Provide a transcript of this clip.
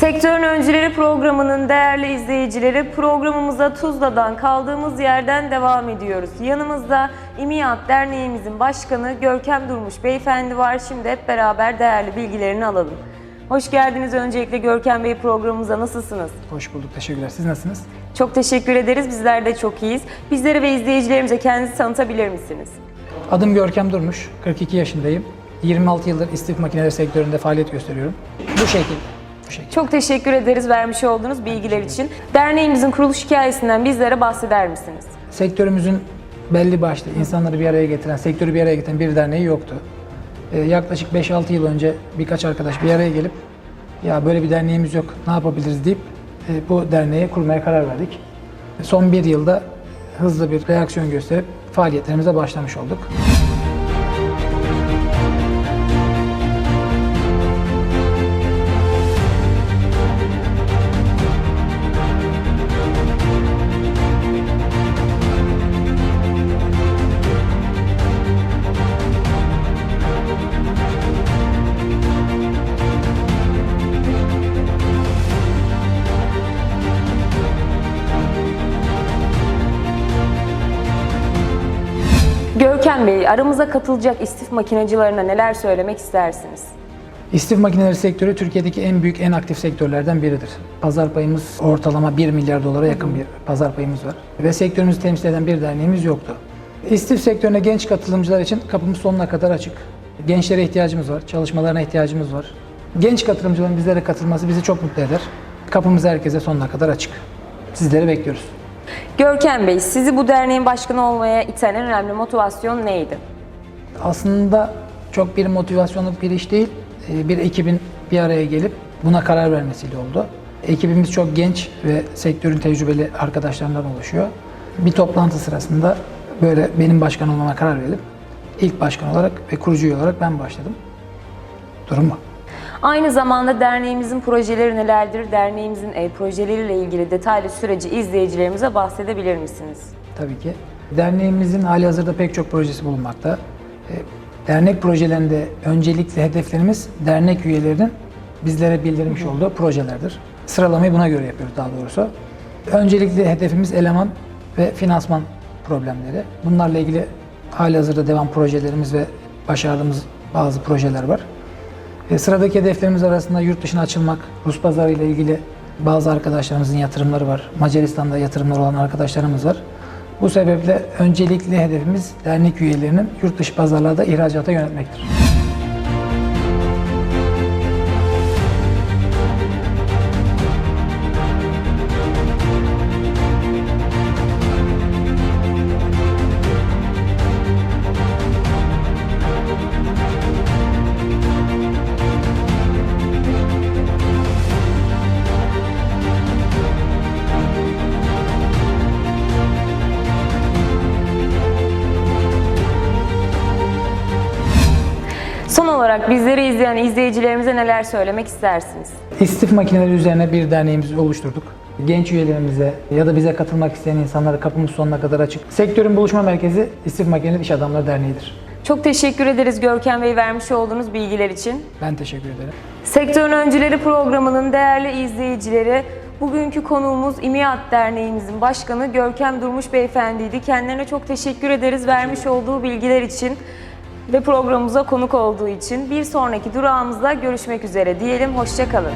Sektörün Öncüleri programının değerli izleyicileri programımıza Tuzla'dan kaldığımız yerden devam ediyoruz. Yanımızda İmiyat Derneğimizin başkanı Görkem Durmuş Beyefendi var. Şimdi hep beraber değerli bilgilerini alalım. Hoş geldiniz öncelikle Görkem Bey programımıza nasılsınız? Hoş bulduk, teşekkürler. Siz nasılsınız? Çok teşekkür ederiz. Bizler de çok iyiyiz. Bizlere ve izleyicilerimize kendinizi tanıtabilir misiniz? Adım Görkem Durmuş, 42 yaşındayım. 26 yıldır istif makineleri sektöründe faaliyet gösteriyorum. Bu şekil, bu şekil. Çok teşekkür ederiz vermiş olduğunuz bilgiler için. Derneğimizin kuruluş hikayesinden bizlere bahseder misiniz? Sektörümüzün belli başlı insanları bir araya getiren, sektörü bir araya getiren bir derneği yoktu. Ee, yaklaşık 5-6 yıl önce birkaç arkadaş bir araya gelip ya böyle bir derneğimiz yok, ne yapabiliriz deyip e, bu derneği kurmaya karar verdik. Son bir yılda hızlı bir reaksiyon gösterip faaliyetlerimize başlamış olduk. Görkem Bey, aramıza katılacak istif makinacılarına neler söylemek istersiniz? İstif makineleri sektörü Türkiye'deki en büyük, en aktif sektörlerden biridir. Pazar payımız ortalama 1 milyar dolara yakın bir pazar payımız var. Ve sektörümüzü temsil eden bir derneğimiz yoktu. İstif sektörüne genç katılımcılar için kapımız sonuna kadar açık. Gençlere ihtiyacımız var, çalışmalarına ihtiyacımız var. Genç katılımcıların bizlere katılması bizi çok mutlu eder. Kapımız herkese sonuna kadar açık. Sizleri bekliyoruz. Görkem Bey, sizi bu derneğin başkanı olmaya iten en önemli motivasyon neydi? aslında çok bir motivasyonluk bir iş değil. Ee, Bir ekibin bir araya gelip buna karar vermesiyle oldu. Ekibimiz çok genç ve sektörün tecrübeli arkadaşlarından oluşuyor. Bir toplantı sırasında böyle benim başkan olmama karar verip ilk başkan olarak ve kurucu olarak ben başladım. Durum bu. Aynı zamanda derneğimizin projeleri nelerdir? Derneğimizin e, projeleriyle ilgili detaylı süreci izleyicilerimize bahsedebilir misiniz? Tabii ki. Derneğimizin hali hazırda pek çok projesi bulunmakta. E, Dernek projelerinde öncelikli hedeflerimiz dernek üyelerinin bizlere bildirmiş olduğu projelerdir. Sıralamayı buna göre yapıyoruz daha doğrusu. Öncelikli hedefimiz eleman ve finansman problemleri. Bunlarla ilgili hali hazırda devam projelerimiz ve başardığımız bazı projeler var. E, Sıradaki hedeflerimiz arasında yurt dışına açılmak, Rus pazarı ile ilgili bazı arkadaşlarımızın yatırımları var. Macaristan'da yatırımları olan arkadaşlarımız var. Bu sebeple öncelikli hedefimiz dernek üyelerinin yurt dışı pazarlarda ihracata yönetmektir. Son olarak bizleri izleyen izleyicilerimize neler söylemek istersiniz? İstif makineleri üzerine bir derneğimizi oluşturduk. Genç üyelerimize ya da bize katılmak isteyen insanlara kapımız sonuna kadar açık. Sektörün buluşma merkezi İstif Makineleri İş Adamları Derneği'dir. Çok teşekkür ederiz Görkem Bey vermiş olduğunuz bilgiler için. Ben teşekkür ederim. Sektörün Öncüleri programının değerli izleyicileri, bugünkü konuğumuz İmiyat Derneğimizin başkanı Görkem Durmuş Beyefendiydi. Kendilerine çok teşekkür ederiz vermiş olduğu bilgiler için ve programımıza konuk olduğu için. Bir sonraki durağımızda görüşmek üzere diyelim. Hoşçakalın.